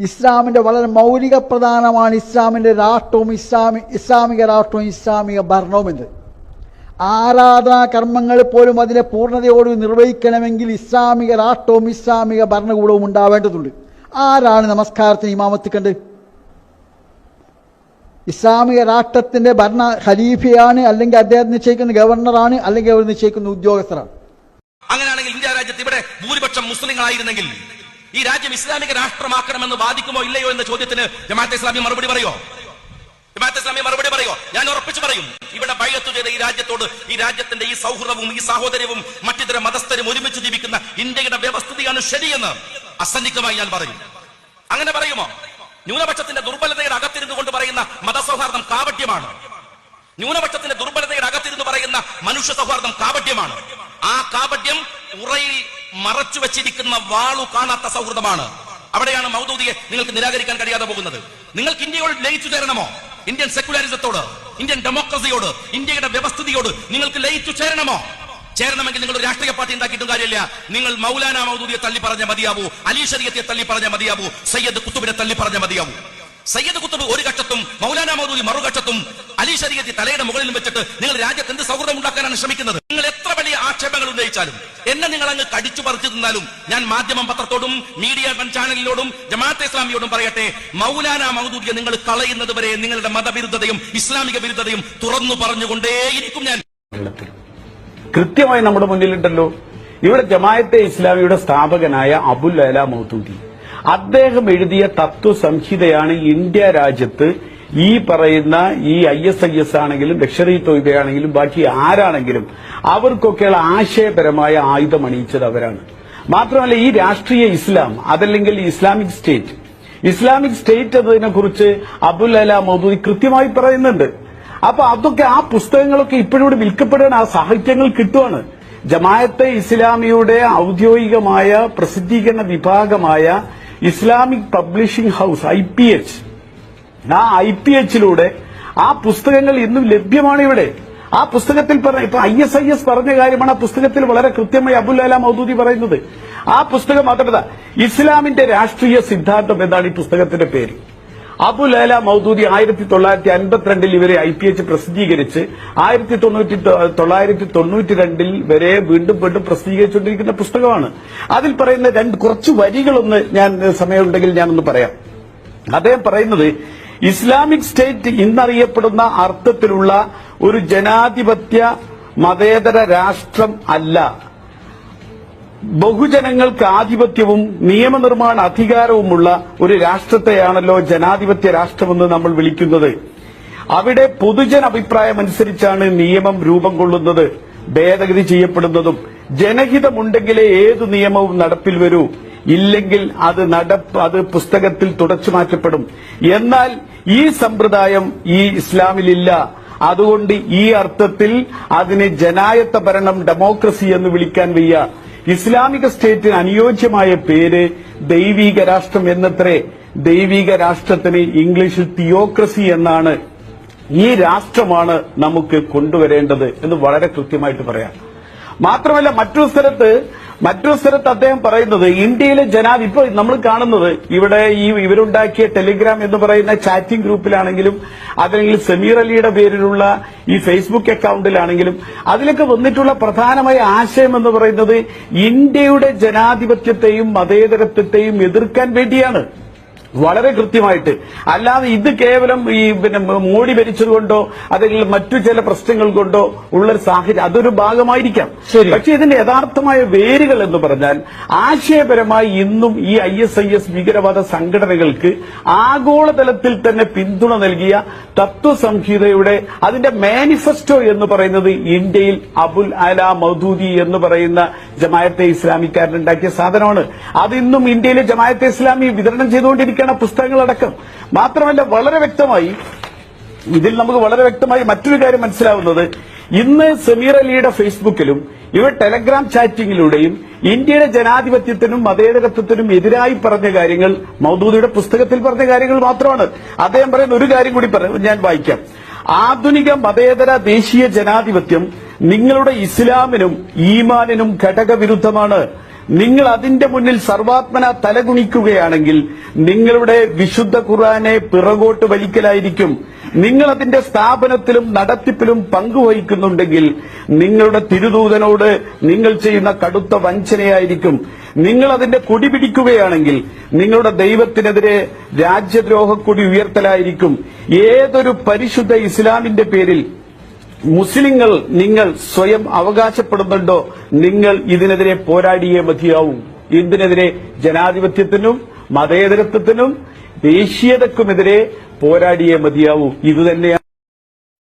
ഇസ്ലാമിന്റെ വളരെ മൗലിക പ്രധാനമാണ് ഇസ്ലാമിന്റെ രാഷ്ട്രവും ഇസ്ലാമി ഇസ്ലാമിക രാഷ്ട്രവും ഇസ്ലാമിക ഭരണവും എന്ത്? ആരാധനാ കർമ്മങ്ങൾ പോലും അതിനെ പൂർണതയോട് നിർവഹിക്കണമെങ്കിൽ ഇസ്ലാമിക രാഷ്ട്രവും ഇസ്ലാമിക ഭരണകൂടവും ഉണ്ടാവേണ്ടതുണ്ട്. ആരാണ് നമസ്കാരത്തിന് ഇമാമത്ത് കണ്ട്? ഇസ്ലാമിക രാഷ്ട്രത്തിന്റെ ഭരണ ഖലീഫയാണ് അല്ലെങ്കിൽ അദ്ദേഹം നിശ്ചയിക്കുന്ന ഗവർണറാണ് അല്ലെങ്കിൽ അവർ നിശ്ചയിക്കുന്ന ഉദ്യോഗസ്ഥരാണ്. അങ്ങനെയാണെങ്കിൽ ഇന്ത്യ രാജ്യത്ത് ഇവിടെ ഭൂരിപക്ഷം മുസ്ലിങ്ങളായിരുന്നെങ്കിൽ ഈ രാജ്യം ഇസ്ലാമിക രാഷ്ട്രമാക്കണമെന്ന് വാദിക്കുമോ ഇല്ലയോ എന്ന ചോദ്യത്തിന് ജമാഅത്തെ ഇസ്ലാമി മറുപടി പറയോ? ജമാഅത്തെ ഇസ്ലാമി മറുപടി പറയോ? ഞാൻ ഉറപ്പിച്ചു പറയും. ഇവിടെ ബൈഅത്ത് ചെയ്ത ഈ രാജ്യത്തോട് ഈ രാജ്യത്തിന്റെ ഈ സൗഹൃദവും ഈ സാഹോദര്യവും മറ്റിതര മതസ്ഥരും ഒരുമിച്ച് ജീവിക്കുന്ന ഇന്ത്യയുടെ വ്യവസ്ഥിതിയാണ് ശരിയെന്ന് അസന്നിഗ്ധമായി ഞാൻ പറയും. അങ്ങനെ പറയുമോ? ന്യൂനപക്ഷത്തിന്റെ ദുർബലതയുടെ അകത്തിരുന്നു കൊണ്ട് പറയുന്ന മതസൗഹാർദ്ദം കാപട്യമാണ്. ന്യൂനപക്ഷത്തിന്റെ ദുർബലതയുടെ അകത്തിരുന്ന് പറയുന്ന മനുഷ്യ സൗഹാർദ്ദം കാപട്യമാണ്. ആ കാപട്യം ഉറയിൽ മറച്ചു വെച്ചിരിക്കുന്ന വാളു കാണാത്ത സൗഹൃദമാണ്. അവിടെയാണ് മൗദൂദിയെ നിങ്ങൾക്ക് നിരാകരിക്കാൻ കഴിയാതെ പോകുന്നത്. നിങ്ങൾക്ക് ഇന്ത്യയോട് ലയിച്ചു ചേരണമോ? ഇന്ത്യൻ സെക്യുലറിസത്തോട് ഇന്ത്യൻ ഡെമോക്രസിയോട് ഇന്ത്യയുടെ വ്യവസ്ഥിതിയോട് നിങ്ങൾക്ക് ലയിച്ചു ചേരണമോ? ചേരണമെങ്കിൽ നിങ്ങൾ ഒരു രാഷ്ട്രീയ പാർട്ടി ഉണ്ടാക്കിയിട്ടും കാര്യമില്ല. നിങ്ങൾ മൗലാന മൗദൂദിയെ തള്ളി പറഞ്ഞ മതിയാവൂ. അലി ഷരിയത്തെ തള്ളി പറഞ്ഞ മതിയാവൂ. സയ്യദ് കുത്തുബിനെ തള്ളി പറഞ്ഞ മതിയാവൂ. സയ്യദ് കുത്തുബ് ഒരു ഘട്ടത്തും മൗലാന മൗദൂദി മറുഘട്ടത്തും അലി ഷരിയത്തി തലയുടെ മുകളിൽ വെച്ചിട്ട് നിങ്ങൾ രാജ്യത്ത് എന്ത് സൗഹൃദം ഉണ്ടാക്കാനാണ് ശ്രമിക്കുന്നത്? ഉന്നയിച്ചാലും എന്നെ നിങ്ങൾ അങ്ങ് കടിച്ചു പറിച്ചു തിന്നാലും ഞാൻ മാധ്യമം പത്രത്തോടും മീഡിയ ചാനലിനോടും ജമാഅത്തെ ഇസ്ലാമിയോടും പറയട്ടെ മൗലാന മൗദൂദിയെ നിങ്ങൾ കളയുന്നത് വരെ നിങ്ങളുടെ മതവിരുദ്ധതയും ഇസ്ലാമിക വിരുദ്ധതയും തുറന്നു പറഞ്ഞുകൊണ്ടേയിരിക്കും ഞാൻ. കൃത്യമായി നമ്മുടെ മുന്നിലുണ്ടല്ലോ. ഇവിടെ ജമാഅത്തെ ഇസ്ലാമിയുടെ സ്ഥാപകനായ അബുൽ അല മൗദൂദി. അദ്ദേഹം എഴുതിയ തത്വ സംഹിതയാണ് ഇന്ത്യ രാജ്യത്ത് ഈ പറയുന്ന ഈ ഐ എസ് ഐ എസ് ആണെങ്കിലും ലക്ഷറി തൊയ്ബയാണെങ്കിലും ബാക്കി ആരാണെങ്കിലും അവർക്കൊക്കെയുള്ള ആശയപരമായ ആയുധം അണിയിച്ചത് അവരാണ്. മാത്രമല്ല ഈ രാഷ്ട്രീയ ഇസ്ലാം അതല്ലെങ്കിൽ ഇസ്ലാമിക് സ്റ്റേറ്റ് ഇസ്ലാമിക് സ്റ്റേറ്റ് എന്നതിനെ കുറിച്ച് അബുൽ അല മൗദൂദി കൃത്യമായി പറയുന്നുണ്ട്. അപ്പൊ അതൊക്കെ ആ പുസ്തകങ്ങളൊക്കെ ഇപ്പോഴും വിൽക്കപ്പെടുകയാണ് ആ സാഹിത്യങ്ങൾ കിട്ടുവാണ്. ജമായത്തെ ഇസ്ലാമിയുടെ ഔദ്യോഗികമായ പ്രസിദ്ധീകരണ വിഭാഗമായ ഇസ്ലാമിക് പബ്ലിഷിംഗ് ഹൌസ് ഐ ആ ഐ പി എച്ചിലൂടെ ആ പുസ്തകങ്ങൾ ഇന്നും ലഭ്യമാണ് ഇവിടെ ആ പുസ്തകത്തിൽ പറഞ്ഞ ഇപ്പൊ ഐ എസ് ഐ എസ് പറഞ്ഞ കാര്യമാണ് ആ പുസ്തകത്തിൽ വളരെ കൃത്യമായി അബുൽ മൗദൂദി പറയുന്നത്. ആ പുസ്തകം മാത്രമല്ല ഇസ്ലാമിന്റെ രാഷ്ട്രീയ സിദ്ധാന്തം എന്നാണ് ഈ പുസ്തകത്തിന്റെ പേര്. അബുൽ അല മൗദൂദി ആയിരത്തി തൊള്ളായിരത്തി അൻപത്തിരണ്ടിൽ ഇവരെ ഐ പി എച്ച് പ്രസിദ്ധീകരിച്ച് ആയിരത്തി തൊണ്ണൂറ്റി തൊള്ളായിരത്തി തൊണ്ണൂറ്റി രണ്ടിൽ വരെ വീണ്ടും വീണ്ടും പ്രസിദ്ധീകരിച്ചുകൊണ്ടിരിക്കുന്ന പുസ്തകമാണ്. അതിൽ പറയുന്ന രണ്ട് കുറച്ച് വരികളൊന്ന് ഞാൻ സമയമുണ്ടെങ്കിൽ ഞാനൊന്ന് പറയാം. അദ്ദേഹം പറയുന്നത് ഇസ്ലാമിക് സ്റ്റേറ്റ് ഇന്നറിയപ്പെടുന്ന അർത്ഥത്തിലുള്ള ഒരു ജനാധിപത്യ മതേതര രാഷ്ട്രം അല്ല. ബഹുജനങ്ങൾക്ക് ആധിപത്യവും നിയമനിർമ്മാണ അധികാരവുമുള്ള ഒരു രാഷ്ട്രത്തെയാണല്ലോ ജനാധിപത്യ രാഷ്ട്രമെന്ന് നമ്മൾ വിളിക്കുന്നത്. അവിടെ പൊതുജന അഭിപ്രായമനുസരിച്ചാണ് നിയമം രൂപം കൊള്ളുന്നത് ഭേദഗതി ചെയ്യപ്പെടുന്നതും. ജനഹിതമുണ്ടെങ്കിലേ ഏതു നിയമവും നടപ്പിൽ വരൂ. ഇല്ലെങ്കിൽ അത് നടപ്പ് അത് പുസ്തകത്തിൽ തുടച്ചു മാറ്റപ്പെടും. എന്നാൽ ഈ സമ്പ്രദായം ഈ ഇസ്ലാമിലില്ല. അതുകൊണ്ട് ഈ അർത്ഥത്തിൽ അതിനെ ജനായത്ത ഭരണം ഡെമോക്രസി എന്ന് വിളിക്കാൻ വയ്യ. ഇസ്ലാമിക സ്റ്റേറ്റിന് അനുയോജ്യമായ പേര് ദൈവീക രാഷ്ട്രം എന്നത്രേ. ദൈവീക രാഷ്ട്രത്തിന് ഇംഗ്ലീഷിൽ തിയോക്രസി എന്നാണ് ഈ രാഷ്ട്രമാണ് നമുക്ക് കൊണ്ടുവരേണ്ടത് എന്ന് വളരെ കൃത്യമായിട്ട് പറയാം. മാത്രമല്ല മറ്റൊരു സ്ഥലത്ത് മറ്റൊരു സ്ഥലത്ത് അദ്ദേഹം പറയുന്നത് ഇന്ത്യയിലെ ജനാധി ഇപ്പൊ നമ്മൾ കാണുന്നത് ഇവിടെ ഈ ഇവരുണ്ടാക്കിയ ടെലിഗ്രാം എന്ന് പറയുന്ന ചാറ്റിംഗ് ഗ്രൂപ്പിലാണെങ്കിലും അതല്ലെങ്കിൽ സമീർ അലിയുടെ പേരിലുള്ള ഈ ഫേസ്ബുക്ക് അക്കൗണ്ടിലാണെങ്കിലും അതിലൊക്കെ വന്നിട്ടുള്ള പ്രധാനമായ ആശയം എന്ന് പറയുന്നത് ഇന്ത്യയുടെ ജനാധിപത്യത്തെയും മതേതരത്വത്തെയും എതിർക്കാൻ വേണ്ടിയാണ്. വളരെ കൃത്യമായിട്ട്. അല്ലാതെ ഇത് കേവലം ഈ പിന്നെ മോഡി ഭരിച്ചതുകൊണ്ടോ അല്ലെങ്കിൽ മറ്റു ചില പ്രശ്നങ്ങൾ കൊണ്ടോ ഉള്ളൊരു സാഹചര്യം അതൊരു ഭാഗമായിരിക്കാം. പക്ഷെ ഇതിന്റെ യഥാർത്ഥമായ വേരുകൾ എന്ന് പറഞ്ഞാൽ ആശയപരമായി ഇന്നും ഈ ഐ എസ് ഐ എസ് ഭീകരവാദ സംഘടനകൾക്ക് ആഗോളതലത്തിൽ തന്നെ പിന്തുണ നൽകിയ തത്വസംഹിതയുടെ അതിന്റെ മാനിഫെസ്റ്റോ എന്ന് പറയുന്നത് ഇന്ത്യയിൽ അബുൽ അല മൗദൂദി എന്ന് പറയുന്ന ജമായത്തെ ഇസ്ലാമിക്കാരനുണ്ടാക്കിയ സാധനമാണ്. അതിന്നും ഇന്ത്യയിലെ ജമായത്തെ ഇസ്ലാമി വിതരണം ചെയ്തുകൊണ്ടിരിക്കുകയാണ് പുസ്തകങ്ങളടക്കം. മാത്രമല്ല വളരെ വ്യക്തമായി ഇതിൽ നമുക്ക് വളരെ വ്യക്തമായി മറ്റൊരു കാര്യം മനസ്സിലാവുന്നത്. ഇന്ന് സമീർ അലിയുടെ ഫേസ്ബുക്കിലും ഇവർ ടെലഗ്രാം ചാറ്റിംഗിലൂടെയും ഇന്ത്യയുടെ ജനാധിപത്യത്തിനും മതേതരത്വത്തിനും എതിരായി പറഞ്ഞ കാര്യങ്ങൾ മൗദൂദിയുടെ പുസ്തകത്തിൽ പറഞ്ഞ കാര്യങ്ങൾ മാത്രമാണ്. അദ്ദേഹം പറയുന്ന ഒരു കാര്യം കൂടി ഞാൻ വായിക്കാം. ആധുനിക മതേതര ദേശീയ ജനാധിപത്യം നിങ്ങളുടെ ഇസ്ലാമിനും ഈമാനിനും ഘടകവിരുദ്ധമാണ്. നിങ്ങൾ അതിന്റെ മുന്നിൽ സർവാത്മന തലകുണിക്കുകയാണെങ്കിൽ നിങ്ങളുടെ വിശുദ്ധ ഖുർആനെ പിറകോട്ട് വലിക്കലായിരിക്കും. നിങ്ങൾ അതിന്റെ സ്ഥാപനത്തിലും നടത്തിപ്പിലും പങ്കുവഹിക്കുന്നുണ്ടെങ്കിൽ നിങ്ങളുടെ തിരുദൂതനോട് നിങ്ങൾ ചെയ്യുന്ന കടുത്ത വഞ്ചനയായിരിക്കും. നിങ്ങൾ അതിന്റെ കൊടി പിടിക്കുകയാണെങ്കിൽ നിങ്ങളുടെ ദൈവത്തിനെതിരെ രാജ്യദ്രോഹക്കൊടി ഉയർത്തലായിരിക്കും. ഏതൊരു പരിശുദ്ധ ഇസ്ലാമിന്റെ പേരിൽ മുസ്ലിങ്ങൾ നിങ്ങൾ സ്വയം അവകാശപ്പെടുന്നുണ്ടോ? നിങ്ങൾ ഇതിനെതിരെ പോരാടിയേ മതിയാവും. ഇതിനെതിരെ ജനാധിപത്യത്തിനും മതേതരത്വത്തിനും ദേശീയതക്കുമെതിരെ പോരാടിയേ മതിയാവൂ. ഇതുതന്നെയാണ്